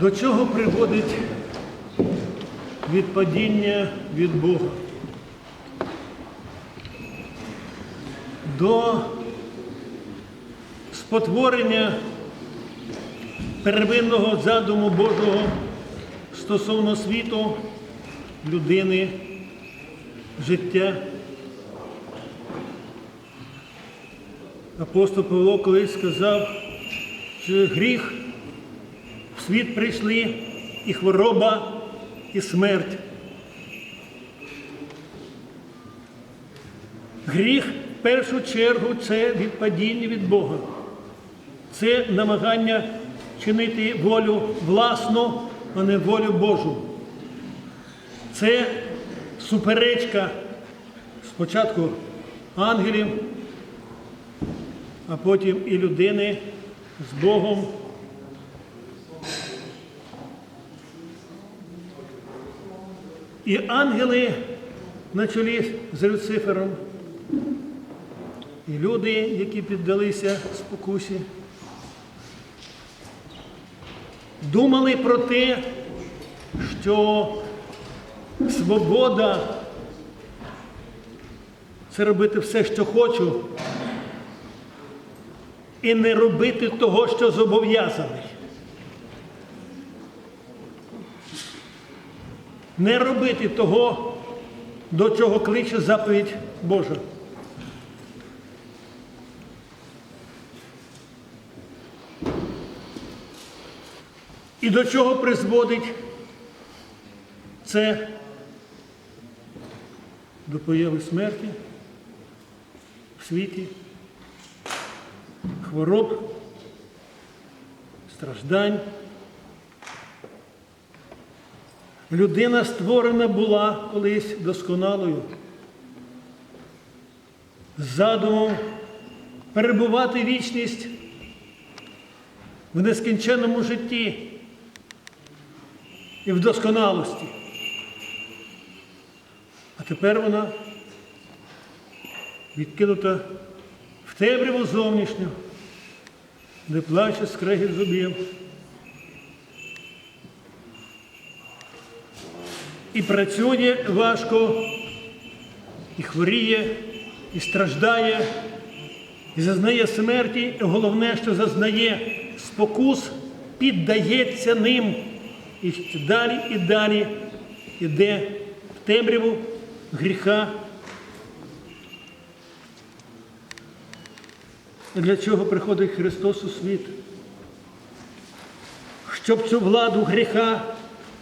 До чого приводить відпадіння від Бога? До спотворення первинного задуму Божого стосовно світу, людини, життя. Апостол Павло колись сказав, що гріх світ прийшли і хвороба, і смерть. Гріх в першу чергу це відпадіння від Бога. Це намагання чинити волю власну, а не волю Божу. Це суперечка спочатку ангелів, а потім і людини з Богом. І ангели на чолі з Люцифером, і люди, які піддалися спокусі, думали про те, що свобода це робити все, що хочу, і не робити того, що зобов'язаний. Не робити того, до чого кличе заповідь Божа. І до чого призводить це до появи смерті в світі, хвороб, страждань. Людина створена була колись досконалою, задумом перебувати вічність в нескінченному житті і в досконалості. А тепер вона відкинута в темряву зовнішню, де плаче скрегіт зубів. І працює важко, і хворіє, і страждає, і зазнає смерті, і головне, що зазнає спокус, піддається ним і далі і далі іде в темряву гріха. Для чого приходить Христос у світ? Щоб цю владу гріха,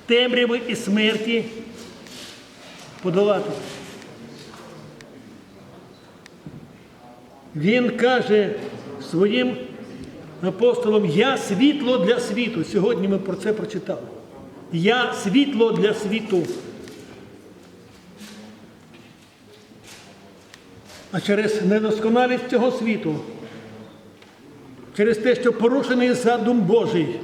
темряви і смерті подолати. Він каже своїм апостолам, я світло для світу. Сьогодні ми про це прочитали. Я світло для світу. А через недосконалість цього світу, через те, що порушений задум Божий,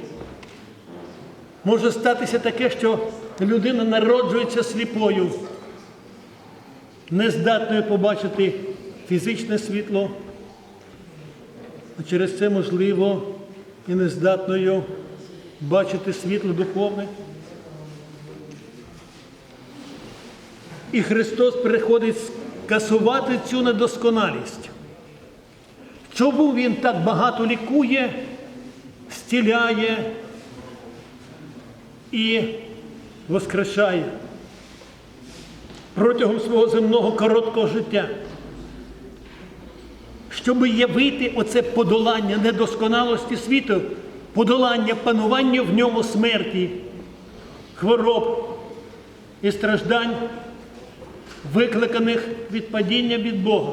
може статися таке, що людина народжується сліпою, нездатною побачити фізичне світло, а через це можливо і нездатною бачити світло духовне. І Христос приходить скасувати цю недосконалість. Чому Він так багато лікує, стіляє і воскрешає протягом свого земного короткого життя? Щоб явити оце подолання недосконалості світу, подолання панування в ньому смерті, хвороб і страждань, викликаних від падіння від Бога.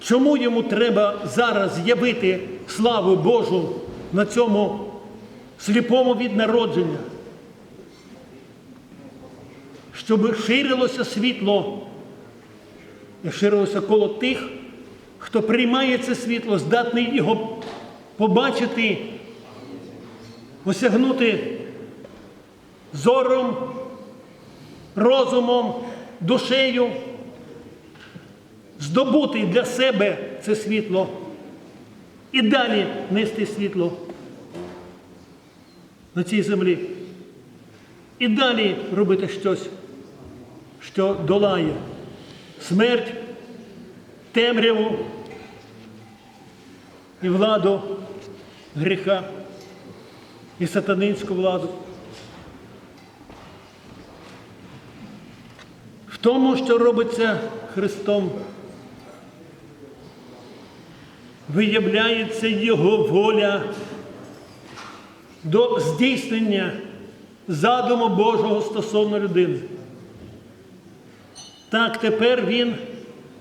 Чому йому треба зараз явити славу Божу на цьому сліпому від народження? Щоб ширилося світло і ширилося коло тих, хто приймає це світло, здатний його побачити, осягнути зором, розумом, душею, здобути для себе це світло і далі нести світло на цій землі. І далі робити щось, що долає смерть, темряву і владу гріха, і сатанинську владу. В тому, що робиться Христом, виявляється Його воля до здійснення задуму Божого стосовно людини. Так тепер він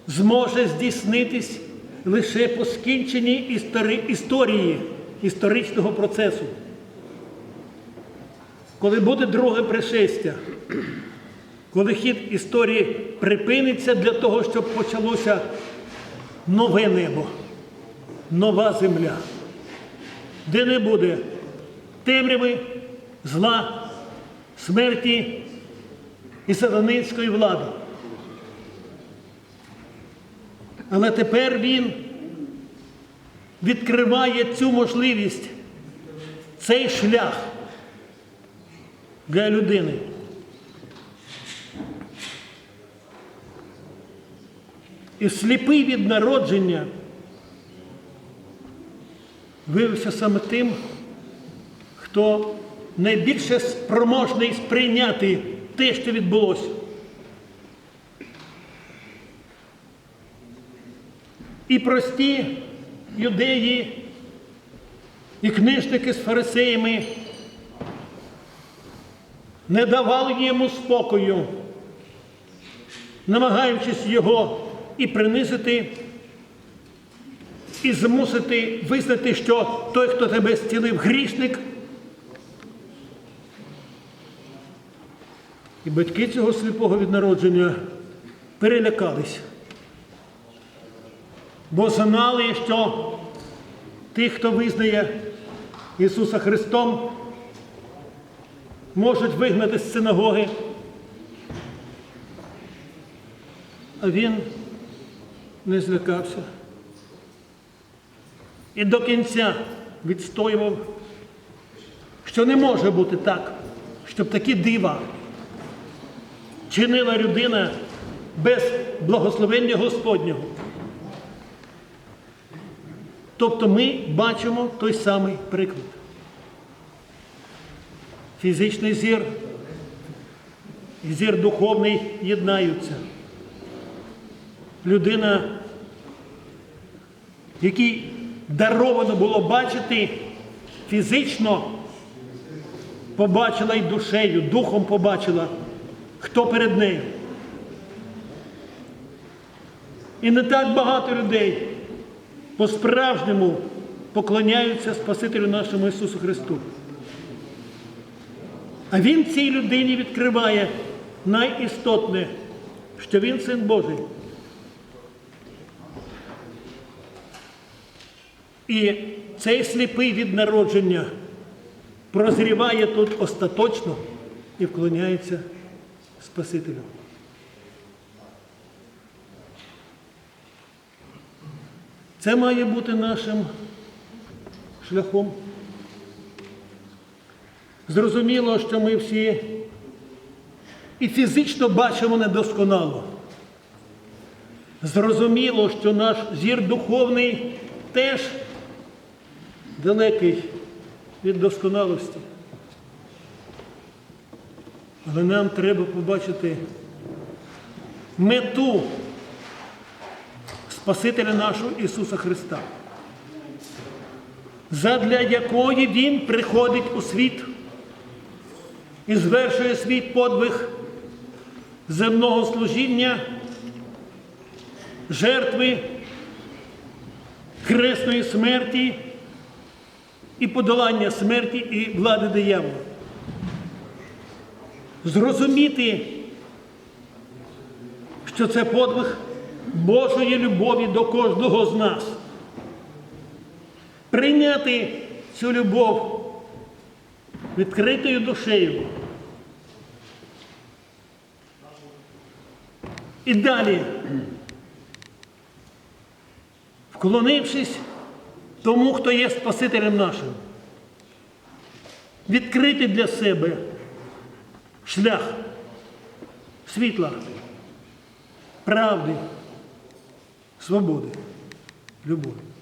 зможе здійснитись лише по скінченні істори- історії, історичного процесу. Коли буде друге пришестя, коли хід історії припиниться для того, щоб почалося нове небо, нова земля, де не буде темряви, зла, смерті і сатанинської влади. Але тепер він відкриває цю можливість, цей шлях для людини. І сліпий від народження виявився саме тим, хто найбільше спроможний сприйняти те, що відбулося. І прості юдеї, і книжники з фарисеями не давали йому спокою, намагаючись його і принизити, і змусити визнати, що той, хто тебе зцілив, грішник. І батьки цього сліпого від народження перелякались, бо знали, що тих, хто визнає Ісуса Христом, можуть вигнати з синагоги. А він не злякався. І до кінця відстоював, що не може бути так, щоб такі дива чинила людина без благословення Господнього. Тобто ми бачимо той самий приклад. Фізичний зір і зір духовний єднаються. Людина, якій даровано було бачити фізично, побачила й душею, духом побачила, хто перед нею. І не так багато людей по-справжньому поклоняються Спасителю нашому Ісусу Христу. А Він цій людині відкриває найістотне, що Він син Божий. І цей сліпий від народження прозріває тут остаточно і вклоняється Спасителю. Це має бути нашим шляхом. Зрозуміло, що ми всі і фізично бачимо недосконало. Зрозуміло, що наш зір духовний теж далекий від досконалості. Але нам треба побачити мету Спасителя нашого Ісуса Христа, задля якої Він приходить у світ і звершує свій подвиг земного служіння, жертви, хресної смерті і подолання смерті і влади диявола. Зрозуміти, що це подвиг Божої любові до кожного з нас. Прийняти цю любов відкритою душею. І далі, вклонившись тому, хто є Спасителем нашим. Відкрити для себе шлях світла, правди, свободи, любові.